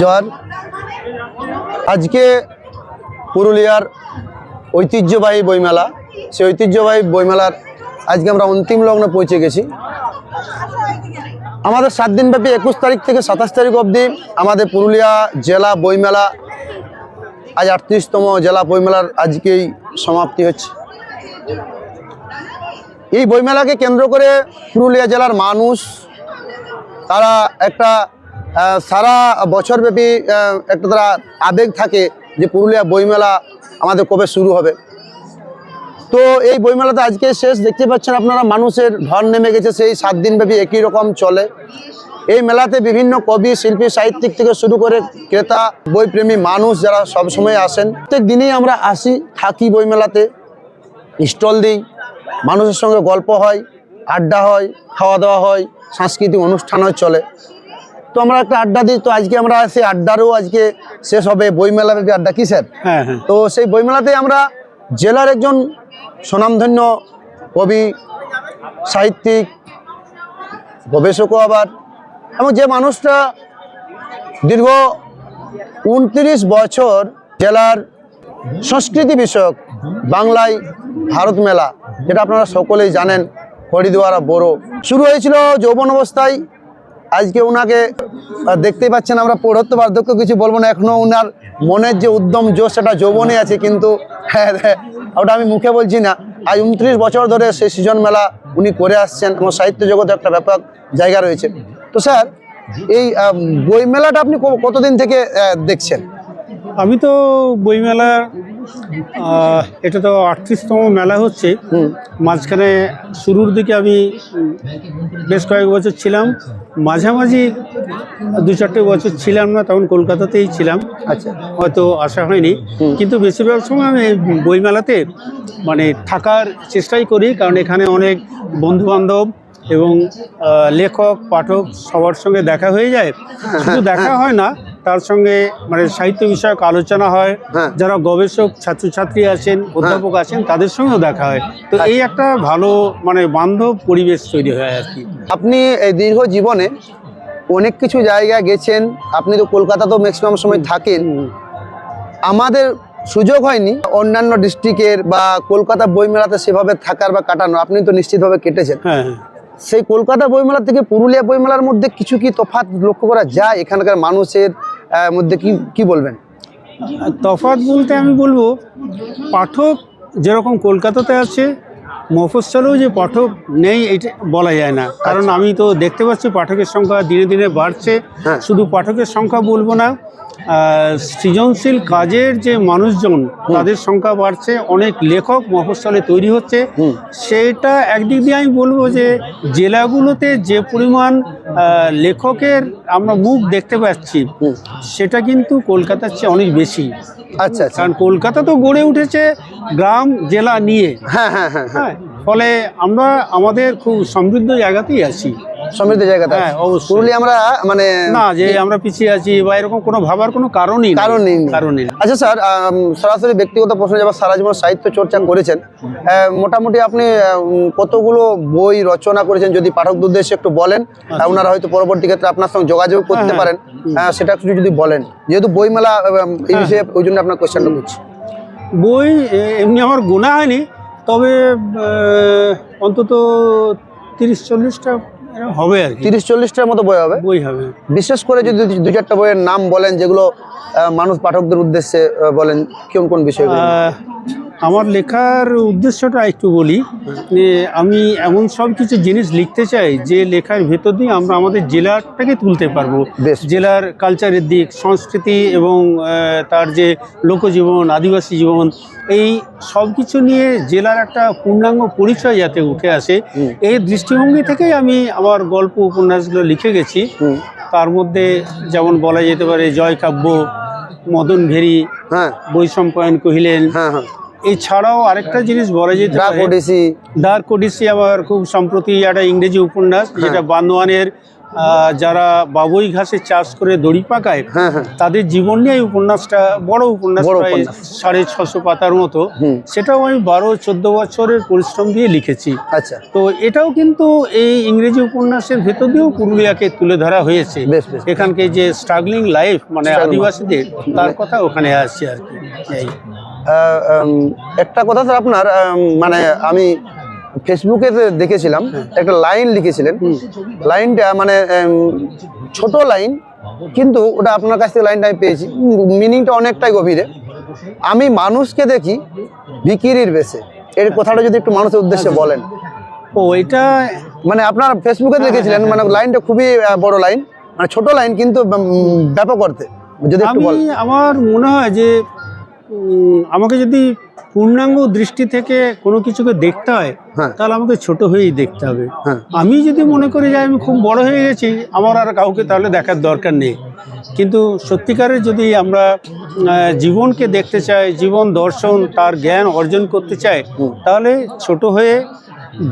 জল আজকে পুরুলিয়ার ঐতিহ্যবাহী বইমেলা। সেই ঐতিহ্যবাহী বইমেলার আজকে আমরা অন্তিম লগ্নে পৌঁছে গেছি। আমাদের সাত দিনব্যাপী একুশ তারিখ থেকে সাতাশ তারিখ অবধি আমাদের পুরুলিয়া জেলা বইমেলা, আজ আটত্রিশতম জেলা বইমেলার আজকেই সমাপ্তি হচ্ছে। এই বইমেলাকে কেন্দ্র করে পুরুলিয়া জেলার মানুষ, তারা একটা সারা বছরব্যাপী একটা তারা আবেগ থাকে যে পুরুলিয়া বইমেলা আমাদের কবে শুরু হবে। তো এই বইমেলাতে আজকে শেষ, দেখতে পাচ্ছেন আপনারা মানুষের ঢল নেমে গেছে, সেই সাত দিনব্যাপী একই রকম চলে। এই মেলাতে বিভিন্ন কবি, শিল্পী, সাহিত্যিক থেকে শুরু করে ক্রেতা, বইপ্রেমী মানুষ যারা সবসময় আসেন, প্রত্যেক দিনেই আমরা আসি, থাকি বইমেলাতে। স্টল দিই, মানুষের সঙ্গে গল্প হয়, আড্ডা হয় খাওয়া দাওয়া হয়, সাংস্কৃতিক অনুষ্ঠান হয়, চলে। তো আমরা একটা আড্ডা দিই তো আজকে আমরা সেই আড্ডারও আজকে শেষ হবে। বইমেলার যে আড্ডা কি স্যার হ্যাঁ হ্যাঁ। তো সেই বইমেলাতে আমরা জেলার একজন স্বনামধন্য কবি সাহিত্যিক গবেষকও আবার এবং যে মানুষটা দীর্ঘ উনত্রিশ বছর জেলার সংস্কৃতি বিষয়ক বাংলায় ভারত মেলা যেটা আপনারা সকলেই জানেন হরিদুয়ারা বড়ো। শুরু হয়েছিল যৌবন অবস্থায়। আজকে ওনাকে দেখতেই পাচ্ছেন আমরা পৌরত্ব বার্ধক্য কিছু বলব না এখনও ওনার মনের যে উদ্যম জোশ সেটা যৌবনে আছে কিন্তু হ্যাঁ হ্যাঁ, ওটা আমি মুখে বলছি না। আজ উনত্রিশ বছর ধরে সেই সৃজন মেলা উনি করে আসছেন এবং সাহিত্য জগতে একটা ব্যাপক জায়গা রয়েছে। তো স্যার এই আহ, বই মেলাটা আপনি কতদিন থেকে দেখছেন? আমি তো বইমেলার আহ, এটা তো আটত্রিশতম মেলা হচ্ছে। মাঝখানে শুরুর দিকে আমি বেশ কয়েক বছর ছিলাম। মাঝামাঝি দু চারটে বছর ছিলাম না তখন কলকাতাতেই ছিলাম। আচ্ছা। হয়তো আসা হয়নি। কিন্তু বেশিরভাগ সময় আমি বইমেলাতে মানে থাকার চেষ্টাই করি কারণ এখানে অনেক বন্ধুবান্ধব এবং লেখক পাঠক সবার সঙ্গে দেখা হয়ে যায়। শুধু দেখা হয় না তার সঙ্গে মানে সাহিত্য বিষয়ক আলোচনা হয় হ্যাঁ। যারা গবেষক ছাত্রছাত্রী আছেন অধ্যাপক আছেন তাদের সঙ্গেও দেখা হয়। তো এই একটা ভালো মানে বান্ধব পরিবেশ তৈরি হয় আর কি। আপনি এই দীর্ঘ জীবনে অনেক কিছু জায়গায় গেছেন আপনি তো কলকাতাতেও ম্যাক্সিমাম সময় থাকেন। আমাদের সুযোগ হয়নি অন্যান্য ডিস্ট্রিক্টের বা কলকাতা বইমেলাতে সেভাবে থাকার বা কাটানো আপনি তো নিশ্চিতভাবে কেটেছেন। হ্যাঁ হ্যাঁ। সেই কলকাতা বইমেলা থেকে পুরুলিয়া বইমেলার মধ্যে কিছু কি তফাৎ লক্ষ্য করা যায়? এখানকার মানুষের মধ্যে কি কি বলবেন? তফাৎ বলতে আমি বলব পাঠক যেরকম কলকাতাতে আছে মফস্বলেও যে পাঠক নেই এটা বলা যায় না। কারণ আমি তো দেখতে পাচ্ছি পাঠকের সংখ্যা দিনে দিনে বাড়ছে। হ্যাঁ। শুধু পাঠকের সংখ্যা বলব না সৃজনশীল কাজের যে মানুষজন তাদের সংখ্যা বাড়ছে অনেক লেখক মফস্বলে তৈরি হচ্ছে। সেটা একদিক দিয়ে আমি বলব যে জেলাগুলোতে যে পরিমাণ লেখকের আমরা মুখ দেখতে পাচ্ছি সেটা কিন্তু কলকাতার চেয়ে অনেক বেশি। আচ্ছা আচ্ছা। কারণ কলকাতা তো গড়ে উঠেছে গ্রাম জেলা নিয়ে। হ্যাঁ হ্যাঁ হ্যাঁ হ্যাঁ। হ্যাঁ ফলে আমরা আমাদের খুব সমৃদ্ধ জায়গাতেই আছি। সমৃদ্ধ জায়গাতে হ্যাঁ, অবশ্যই। পুরুলিয়া আমরা মানে না যে আমরা পিছিয়ে আছি বা এরকম কোনো ভাবার কোনো কারণই কারণ নেই। কারণ নেই। আচ্ছা স্যার সরাসরি ব্যক্তিগত প্রশ্ন যাবার সারা জীবন সাহিত্য চর্চা করেছেন মোটামুটি আপনি কতগুলো বই রচনা করেছেন যদি পাঠকদের উদ্দেশ্যে একটু বলেন আহ, ওনারা হয়তো পরবর্তী ক্ষেত্রে আপনার সঙ্গে যোগাযোগ করতে হ্যাঁ, পারেন। সেটা একটু যদি বলেন যেহেতু বইমেলা এই হ্যাঁ। বিষয়ে ওই জন্য আপনার কোয়েশ্চেনটা করছি। বই এমনি আমার গোনা হয়নি তবে অন্তত তিরিশ চল্লিশটা হবে আর তিরিশ চল্লিশটার মতো বই হবে? বই হবে। বিশেষ করে যদি দু- চারটা বইয়ের নাম বলেন যেগুলো মানুষ পাঠকদের উদ্দেশ্যে বলেন কোন কোন আহ, আমার লেখার উদ্দেশ্যটা একটু বলি আমি এমন সব কিছু জিনিস লিখতে চাই যে লেখার ভেতর দিয়ে আমরা আমাদের জেলাটাকে তুলতে পারব। জেলার কালচারের দিক সংস্কৃতি এবং তার যে লোকজীবন আদিবাসী জীবন এই সব কিছু নিয়ে জেলার একটা পূর্ণাঙ্গ পরিচয় যাতে উঠে আসে এই দৃষ্টিভঙ্গি থেকেই আমি আমার গল্প উপন্যাসগুলো লিখে গেছি। তার মধ্যে যেমন বলা যেতে পারে জয় কাব্য মদন ভেরি হ্যাঁ। বৈষম্পায়ন কহিলেন হ্যাঁ হ্যাঁ। এছাড়াও আরেকটা জিনিস বলা যেতে পারে ডার্ক ওডিসি আমার খুব সম্প্রতি একটা ইংরেজি উপন্যাস যেটা বান্দোয়ানের যারা বাবুই ঘাসে চাষ করে দড়ি পাকায় হ্যাঁ হ্যাঁ। তাদের জীবন নিয়ে এই উপন্যাসটা বড় উপন্যাস প্রায় সাড়ে ছশো পাতার মতো। সেটাও আমি বারো চোদ্দ বছরের পরিশ্রম দিয়ে লিখেছি। আচ্ছা। তো এটাও কিন্তু এই ইংরেজি উপন্যাসের ভেতর দিয়েও পুরুলিয়াকে তুলে ধরা হয়েছে। এখানকে যে স্ট্রাগলিং লাইফ মানে আদিবাসীদের তার কথা ওখানে আসছে আর কি। একটা কথা স্যার আপনার মানে আমি ফেসবুকে দেখেছিলাম একটা লাইন লিখেছিলেন। লাইনটা মানে ছোট লাইন কিন্তু ওটা আপনার কাছ থেকে লাইনটা আমি পেয়েছি। মিনিংটা অনেকটাই গভীরে। আমি মানুষকে দেখি বিকিরির বেশে। এর কথাটা যদি একটু মানুষের উদ্দেশ্যে বলেন। ও এটা মানে আপনার ফেসবুকে দেখেছিলেন মানে লাইনটা খুবই বড় লাইন। মানে ছোট লাইন কিন্তু ব্যাপক অর্থে। যদি একটু আমি বলেন। আমার মনে হয় যে আমাকে যদি পূর্ণাঙ্গ দৃষ্টি থেকে কোনো কিছুকে দেখতে হয় হ্যাঁ। তাহলে আমাকে ছোট হয়েই দেখতে হবে হ্যাঁ আমি যদি মনে করি যে আমি খুব বড় হয়ে গেছি আমার আর কাউকে তাহলে দেখার দরকার নেই কিন্তু সত্যিকারের যদি আমরা জীবনকে দেখতে চাই জীবন দর্শন তার জ্ঞান অর্জন করতে চাই। তাহলে ছোট হয়ে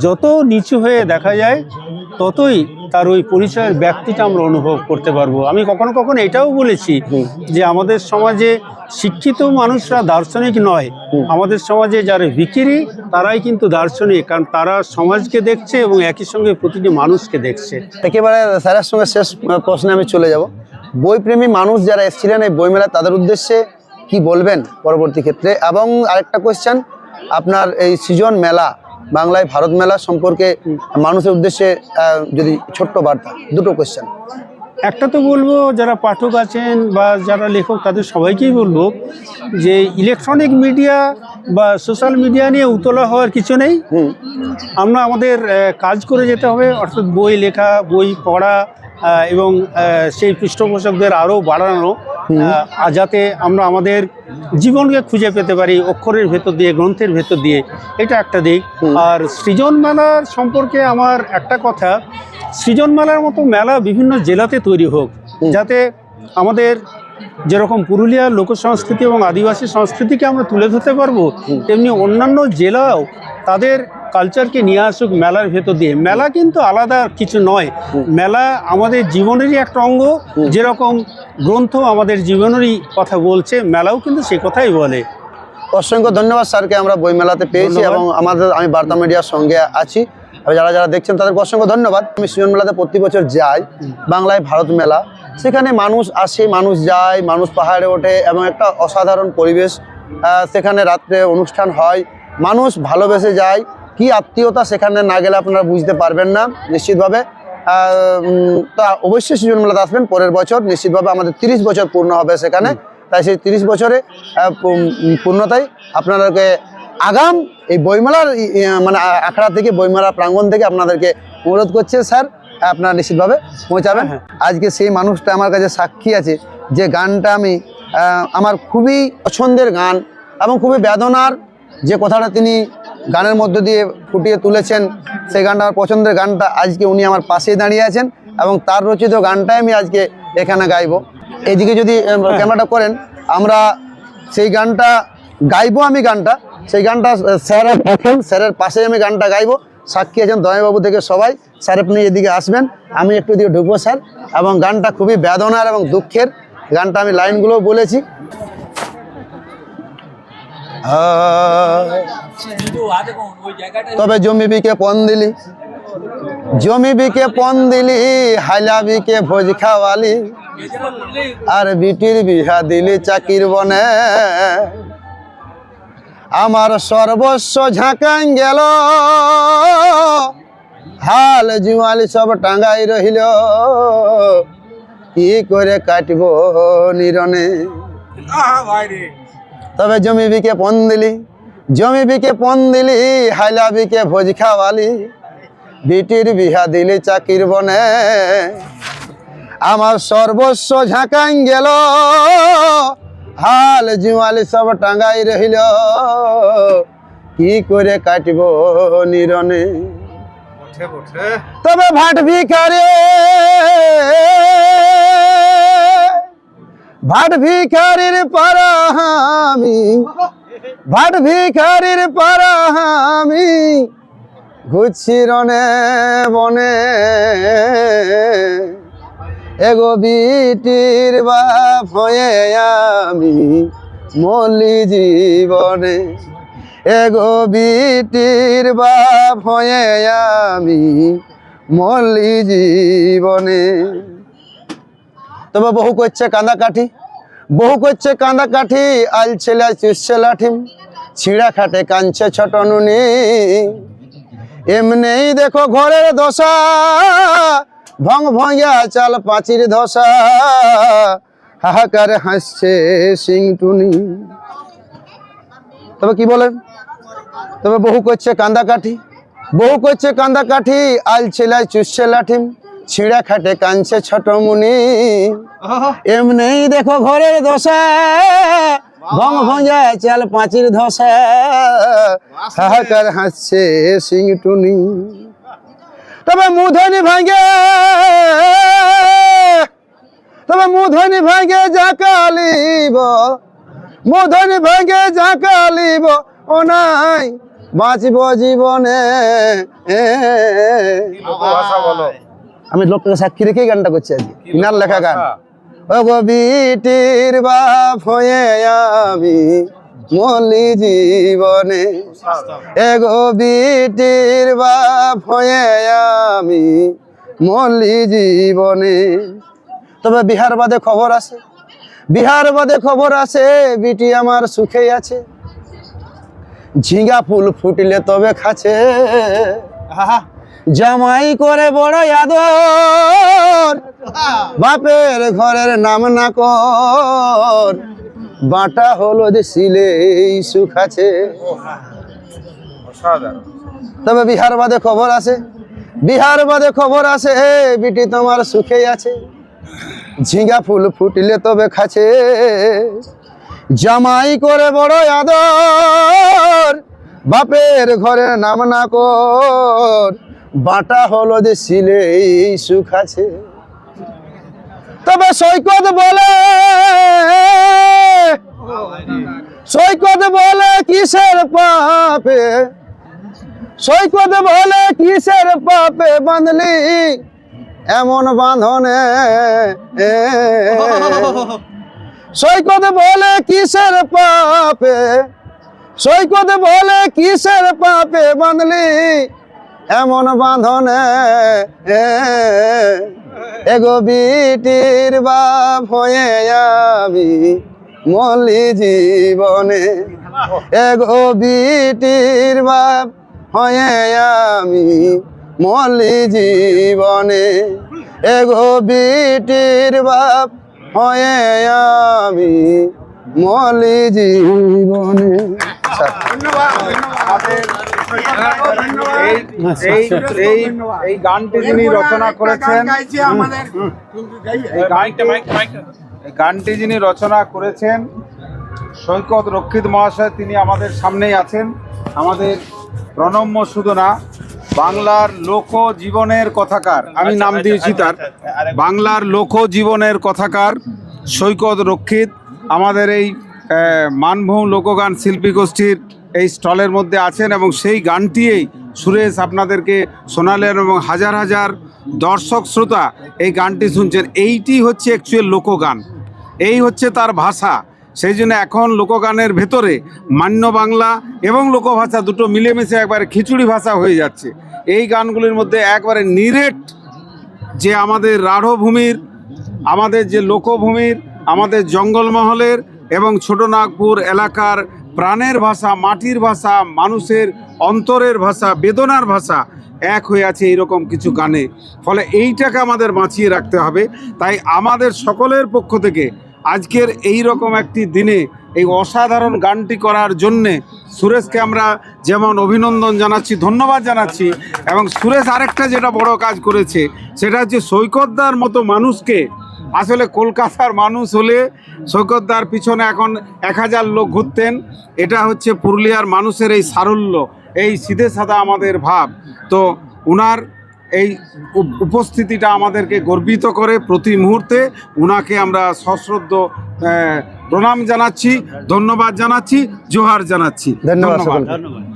যত নিচু হয়ে দেখা যায় ততই তার ওই পরিচয়ের ব্যক্তিটা আমরা অনুভব করতে পারব। আমি কখনো কখনো এটাও বলেছি যে আমাদের সমাজে শিক্ষিত মানুষরা দার্শনিক নয়। আমাদের সমাজে যারা ভিকিরি তারাই কিন্তু দার্শনিক। কারণ তারা সমাজকে দেখছে এবং একই সঙ্গে প্রতিটি মানুষকে দেখছে। একেবারে স্যারের সঙ্গে শেষ প্রশ্নে আমি চলে যাব। বইপ্রেমী মানুষ যারা এসেছিলেন এই বইমেলা তাদের উদ্দেশ্যে কি বলবেন পরবর্তী ক্ষেত্রে? এবং আরেকটা কোয়েশ্চেন আপনার এই সৃজন মেলা বাংলায় ভারত মেলা সম্পর্কে মানুষের উদ্দেশ্যে যদি ছোট্ট বার্তা দুটো কোয়েশ্চেন একটা তো বলব যারা পাঠক আছেন বা যারা লেখক তাদের সবাইকেই বলব যে ইলেকট্রনিক মিডিয়া বা সোশ্যাল মিডিয়া নিয়ে উতলা হওয়ার কিছু নেই। আমরা আমাদের কাজ করে যেতে হবে অর্থাৎ বই লেখা বই পড়া এবং সেই পৃষ্ঠপোষকদের আরও বাড়ানো যাতে আমরা আমাদের জীবনকে খুঁজে পেতে পারি অক্ষরের ভেতর দিয়ে গ্রন্থের ভেতর দিয়ে। এটা একটা দিক। আর সৃজন মেলার সম্পর্কে আমার একটা কথা সৃজন মেলার মতো মেলা বিভিন্ন জেলাতে তৈরি হোক যাতে আমাদের যেরকম পুরুলিয়ার লোক সংস্কৃতি এবং আদিবাসী সংস্কৃতিকে আমরা তুলে ধরতে পারব তেমনি অন্যান্য জেলাও তাদের কালচারকে নিয়ে আসুক মেলার ভেতর দিয়ে। মেলা কিন্তু আলাদা কিছু নয়। মেলা আমাদের জীবনেরই একটা অঙ্গ। যেরকম গ্রন্থ আমাদের জীবনেরই কথা বলছে মেলাও কিন্তু সে কথাই বলে। অসংখ্য ধন্যবাদ স্যারকে আমরা বইমেলাতে পেয়েছি এবং আমাদের আমি বার্তা মিডিয়ার সঙ্গে আছি। আর যারা যারা দেখছেন তাদেরকে অসংখ্য ধন্যবাদ। আমি সৃজন মেলাতে প্রতি বছর যাই বাংলায় ভারত মেলা। সেখানে মানুষ আসে মানুষ যায় মানুষ পাহাড়ে ওঠে এবং একটা অসাধারণ পরিবেশ সেখানে রাত্রে অনুষ্ঠান হয়। মানুষ ভালোবেসে যায় কি আত্মীয়তা সেখানে না গেলে আপনারা বুঝতে পারবেন না নিশ্চিতভাবে। তা অবশ্যই সৃজন মেলাতে আসবেন পরের বছর। নিশ্চিতভাবে আমাদের তিরিশ বছর পূর্ণ হবে সেখানে। তাই সেই তিরিশ বছরে আহ, পূ- পূর্ণতায় আপনাদেরকে আগাম এই বইমেলার মানে আখড়া থেকে বইমেলার প্রাঙ্গণ থেকে আপনাদেরকে অনুরোধ করছে স্যার আপনারা নিশ্চিতভাবে পৌঁছাবেন। হ্যাঁ, আজকে সেই মানুষটা আমার কাছে সাক্ষী আছে যে গানটা আমি আমার খুবই পছন্দের গান এবং খুবই বেদনার যে কথাটা তিনি গানের মধ্য দিয়ে ফুটিয়ে তুলেছেন সেই গানটা আমার পছন্দের গানটা আজকে উনি আমার পাশেই দাঁড়িয়ে আছেন এবং তার রচিত গানটাই আমি আজকে এখানে গাইব। এইদিকে যদি আহ, ক্যামেরাটা করেন আমরা সেই গানটা গাইবো আমি গানটা। সেই গানটা স্যার এখন স্যারের পাশে আমি গানটা গাইবো। সাক্ষী আছেন দয়াবাবু থেকে সবাই। স্যার আপনি এদিকে আসবেন, আমি একটু এদিকে ঢুকবো, স্যার। এবং গানটা খুবই বেদনার এবং দুঃখের। গানটা আমি লাইনগুলো বলেছি। তবে জমি বিকে পন দিলি, জমি বিকে পন দিলি, হাইলা বিকে ভোজ খাওয়ালি, আর বিটির বিহা দিলি চাকির বনে। আমার সর্বস্ব ঝাঁকান গেল। হাল জুয়ালি সব টাঙ্গাই রহিল। কি করে কাটব নিরনে? তবে জমি বিকে পন দিলি, জমি বিকে পন দিলি, হাইলা বিকে ভোজ খাওয়ালি। বিটির বিহা দিলি চাকির বনে। আমার সর্বস্ব ঝাঁকান গেল। হাল জুয়ালি সব টাঙ্গাই রহিল। কি করে কাটব নিরনে তবে ভাট ভিখারে। ভাট ভিখারির পারা আমি ভাট ভিখারির পারা আমি ঘুরছি রনে বনে। এগো বিটির বাপ হয়ে আমি মলি জীবনে। এগো বিটির বাপ হয়ে আমি মলি জীবনে। তবে বহু করছে কাঁদা কাঠি বহু করছে কাঁদা কাঠি আল ছেলে চুষছে লাঠিম ছিঁড়া খাটে কাঞ্চে ছোট নুনি। এমনি দেখো ঘরের দশা ভং ভঙ্গা চাল পাঁচির ধসা হাহাকার হাসছে সিং টুনি। তবে কি বলেন? তবে বহু করছে কান্দা কাঠি। বহু করছে কান্দা কাঠি আল ছেলায় চুষছে লাঠিম ছিঁড়া খাটে কাঞ্চে ছোট মুনি। এমনি দেখো ঘরের দশা ভং ভঙ্গা চাল পাঁচির ধসা হাহাকার হাসছে সিং টুনি। তবে মুধনি ভাঙে। তবে মুধনি ভাঙে যা কালিব মুধনি ভাঙে যা কালিব ও নাই বাঁচব জীবনে। আমি লোকটাকে সাক্ষী রেখেই গানটা করছি আজকে। ইনার লেখা গান। ও গো বিটির বাপ হয়ে আমি মলি জীবনে। এগো বিটির বাপ হয়ে আমি মলি জীবনে। তবে বিহার বাদে খবর আছে। বিহার বাদে খবর আছে বিটি আমার সুখে আছে। ঝিঙ্গা ফুল ফুটলে তবে খাচ্ছে। জামাই করে বড় আদর। বাপের ঘরের নাম না কর। বাটা হলো যে সিলেই সুখ আছে। তবে বিহার বাদে খবর আছে বিহার বাদে খবর আছে বিটি তোমার সুখে আছে। ঝিঙ্গা ফুল ফুটলে তবে খাচ্ছে। জামাই করে বড় আদর বাপের ঘরের নাম না কর। বাটা হলো যে সিলেই সুখ আছে। তবে সৈকত বলে সৈকত বলে কিসের পাপে? সৈকত বলে কিসের পাপে বাঁধলি এমন বাঁধনে? সৈকত বলে কিসের পাপে? সৈকত বলে কিসের পাপে বাঁধলি এমন বাঁধনে এগো বিটির বাপ হয়ে আমি মলি জীবনে। এগো বিটির বাপ হয়ে আমি মলি জীবনে। এগো বিটির বাপ হয়ে আমি মলি জীবনে। এই এই এই এই গানটি যিনি রচনা করেছেন এই গানটি যিনি রচনা করেছেন সৈকত রক্ষিত মহাশয় তিনি আমাদের সামনেই আছেন। আমাদের প্রণম্য শুধু না বাংলার লোক জীবনের কথাকার আমি নাম দিয়েছি তার বাংলার লোক জীবনের কথাকার সৈকত রক্ষিত আমাদের এই মানভূম লোকগান শিল্পী গোষ্ঠীর এই স্টলের মধ্যে আছেন এবং সেই গানটিই সুরেশ আপনাদেরকে শোনালেন এবং হাজার হাজার দর্শক শ্রোতা এই গানটি শুনছেন। এইটি হচ্ছে অ্যাকচুয়াল লোকগান। এই হচ্ছে তার ভাষা। সেই জন্য এখন লোকগানের ভেতরে মান্য বাংলা এবং লোকভাষা দুটো মিলেমিশে একবারে খিচুড়ি ভাষা হয়ে যাচ্ছে। এই গানগুলির মধ্যে একবারে নিরেট যে আমাদের রাঢ়ভূমির, আমাদের যে লোকভূমির, আমাদের জঙ্গলমহলের এবং ছোটনাগপুর এলাকার প্রাণের ভাষা, মাটির ভাষা, মানুষের অন্তরের ভাষা, বেদনার ভাষা এক হয়ে আছে এইরকম কিছু গানে। ফলে এইটাকে আমাদের বাঁচিয়ে রাখতে হবে। তাই আমাদের সকলের পক্ষ থেকে আজকের এই রকম একটি দিনে এই অসাধারণ গানটি করার জন্যে সুরেশকে আমরা যেমন অভিনন্দন জানাচ্ছি, ধন্যবাদ জানাচ্ছি এবং সুরেশ আরেকটা যেটা বড় কাজ করেছে, সেটা হচ্ছে সৈকতদার মতো মানুষকে আসলে কলকাতার মানুষ হলে সৈকতদার পিছনে এখন এক হাজার লোক ঘুরতেন। এটা হচ্ছে পুরুলিয়ার মানুষের এই সারল্য এই সিধে সাদা আমাদের ভাব। তো উনার এই উপস্থিতিটা আমাদেরকে গর্বিত করে প্রতি মুহূর্তে। উনাকে আমরা সশ্রদ্ধ প্রণাম জানাচ্ছি ধন্যবাদ জানাচ্ছি জোহার জানাচ্ছি। ধন্যবাদ ধন্যবাদ।